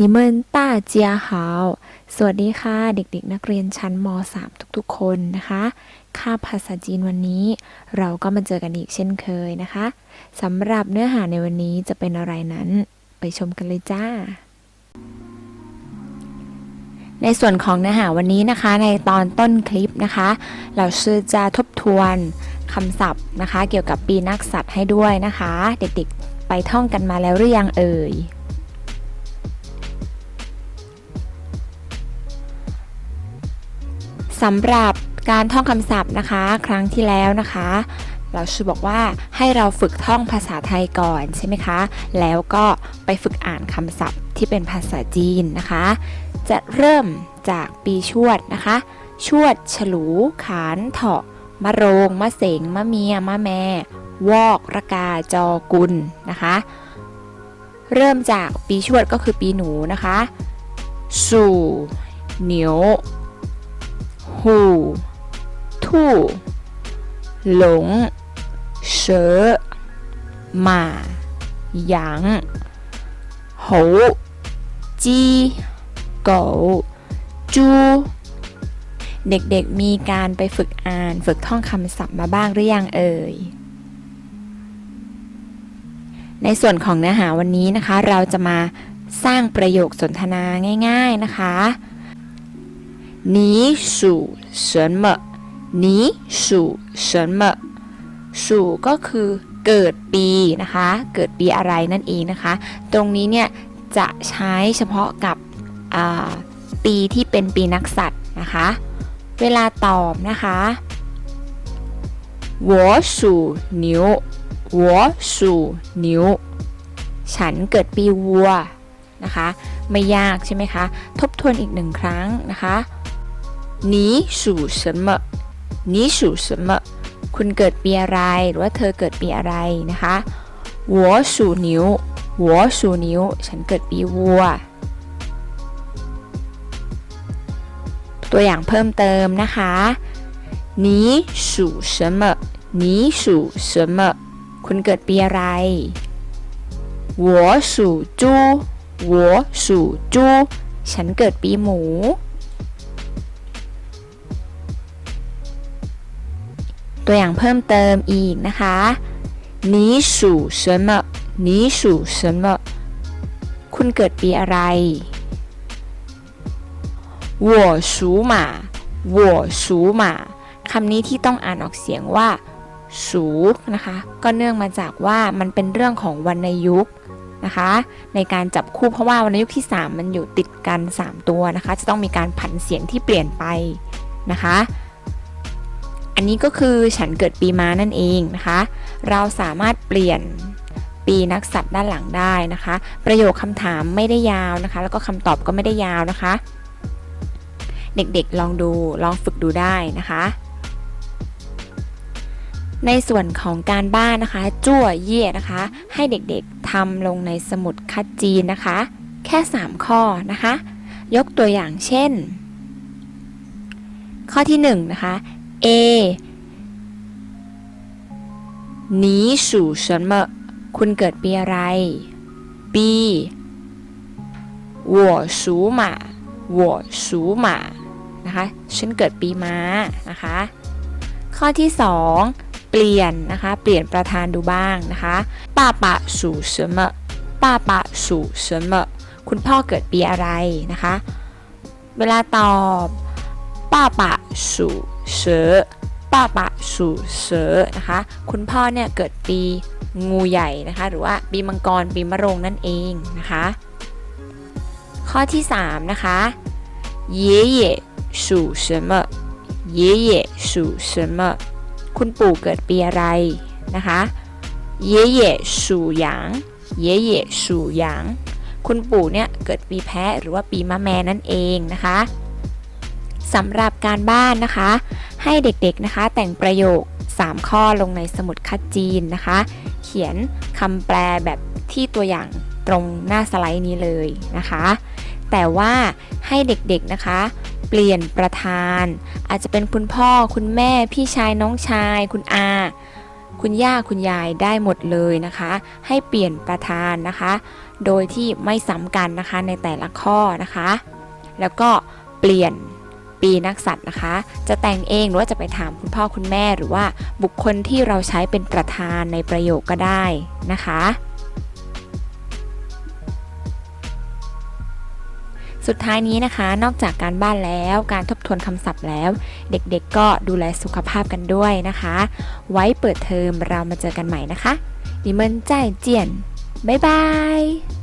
นิเมินต้าเจียหาวสวัสดีค่ะ เด็กๆ นักเรียนชั้นม .3 ทุกๆ คนนะคะค่าภาษาจีนวันนี้ เราก็มาเจอกันอีกเช่นเคยนะคะสำหรับเนื้อหาในวันนี้จะเป็นอะไรนั้น ไปชมกันเลยจ้า ในส่วนของเนื้อหาวันนี้นะคะ ในตอนต้นคลิปนะคะ เราชื่อจะทบทวนคำศัพท์นะคะ เกี่ยวกับปีนักสัตว์ให้ด้วยนะคะ เด็กๆ ไปท่องกันมาแล้วหรือยังเอ่ย สำหรับการท่องคำศัพท์นะคะ ครั้งที่แล้วนะคะ เราชื่อบอกว่าให้เราฝึกท่องภาษาไทยก่อนใช่ไหมคะ แล้วก็ไปฝึกอ่านคำศัพท์ที่เป็นภาษาจีนนะคะ จะเริ่มจากปีชวดนะคะ ชวด ฉลู ขาน เถาะมะโรง มะเสง มะเมีย มะแม่วอกระกา จอกุลนะคะ เริ่มจากปีชวดก็คือปีหนูนะคะ สู่เหนียว หูทู่หลงเสือหมาหยางหงจีเก๋าจูเด็กๆมีการไปฝึกอ่านฝึกท่องคำศัพท์มาบ้างหรือยังเอ่ย ในส่วนของเนื้อหาวันนี้นะคะ เราจะมาสร้างประโยคสนทนาง่าย ๆนะคะ 你属什么你属什么属ก็คือเกิดปีนะคะ เกิดปีอะไรนั่นเองนะคะ ตรงนี้เนี่ยจะใช้เฉพาะกับอ่าปีที่เป็นปีนักสัตว์นะคะ เวลาตอบนะคะ我属牛我属牛ฉันเกิดปีวัวนะคะ ไม่ยากใช่ไหมคะ ทบทวนอีกหนึ่งครั้งนะคะ 你属什么你属什么คุณเกิดปีอะไร หรือว่าเธอเกิดปีอะไรนะคะ我属牛我属牛ฉันเกิดปีวัว ตัวอย่างเพิ่มเติมนะคะ你属什么你属什么คุณเกิดปีอะไร我属猪我属猪ฉันเกิดปีหมู ตัวอย่างเพิ่มเติมอีกนะคะ你属什么你属什么คุณเกิดปีอะไร我属马我属马คำนี้ที่ต้องอ่านออกเสียงว่า สูนะคะ ก็เนื่องมาจากว่ามันเป็นเรื่องของวรรณยุกต์นะคะ ในการจับคู่เพราะว่าวรรณยุกต์ที่ 3 มันอยู่ติดกัน 3 ตัวนะคะ จะต้องมีการผันเสียงที่เปลี่ยนไปนะคะ อันนี้ก็คือฉันเกิดปีม้านั่นเองนะคะ เราสามารถเปลี่ยนปีนักสัตว์ด้านหลังได้นะคะ ประโยคคำถามไม่ได้ยาวนะคะ แล้วก็คำตอบก็ไม่ได้ยาวนะคะ เด็กๆลองดูลองฝึกดูได้นะคะ ในส่วนของการบ้านนะคะ จั่วเย่นะคะ ให้เด็กๆทำลงในสมุดคัดจีนนะคะ แค่ 3 ข้อนะคะ ยกตัวอย่างเช่น ข้อที่1นะคะ A 你属什么คุณเกิดปีอะไร B 我属马我属马นะคะฉันเกิดปีม้านะคะ ข้อที่ 2 เปลี่ยนนะคะ เปลี่ยนประธานดูบ้างนะคะป้าปะ属什么ป้าปะ属什么คุณพ่อเกิดปีอะไรนะคะ เวลาตอบป้าปะ เสอป้าปะสู่เสือนะคะ คุณพ่อเนี่ยเกิดปีงูใหญ่นะคะ หรือว่าปีมังกรปีมะโรงนั่นเองนะคะ ข้อที่ 3 นะคะ爷爷属什么爷爷属什么คุณปู่เกิดปีอะไรนะคะ爷爷属羊爷爷属羊คุณปู่เนี่ยเกิดปีแพะหรือว่าปีมะแม่นั่นเองนะคะ สำหรับการบ้านนะคะ ให้เด็กๆนะคะ แต่งประโยค 3 ข้อลงในสมุดคัดจีนนะคะ เขียนคำแปลแบบที่ตัวอย่างตรงหน้าสไลด์นี้เลยนะคะ แต่ว่าให้เด็กๆนะคะ เปลี่ยนประธาน อาจจะเป็นคุณพ่อคุณแม่พี่ชายน้องชาย คุณอา คุณย่าคุณยายได้หมดเลยนะคะ ให้เปลี่ยนประธานนะคะ โดยที่ไม่ซ้ำกันนะคะในแต่ละข้อนะคะ แล้วก็เปลี่ยนีนักสัตว์นะคะ จะแต่งเองหรือว่าจะไปถามคุณพ่อคุณแม่หรือว่าบุคคลที่เราใช้เป็นประธานในประโยคก็ได้นะคะสุดท้ายนี้นะคะ นอกจากการบ้านแล้วการทบทวนคำศัพท์แล้ว เด็กๆก็ดูแลสุขภาพกันด้วยนะคะ ไว้เปิดเทอมเรามาเจอกันใหม่นะคะนิมินจเจียน บ๊ายบาย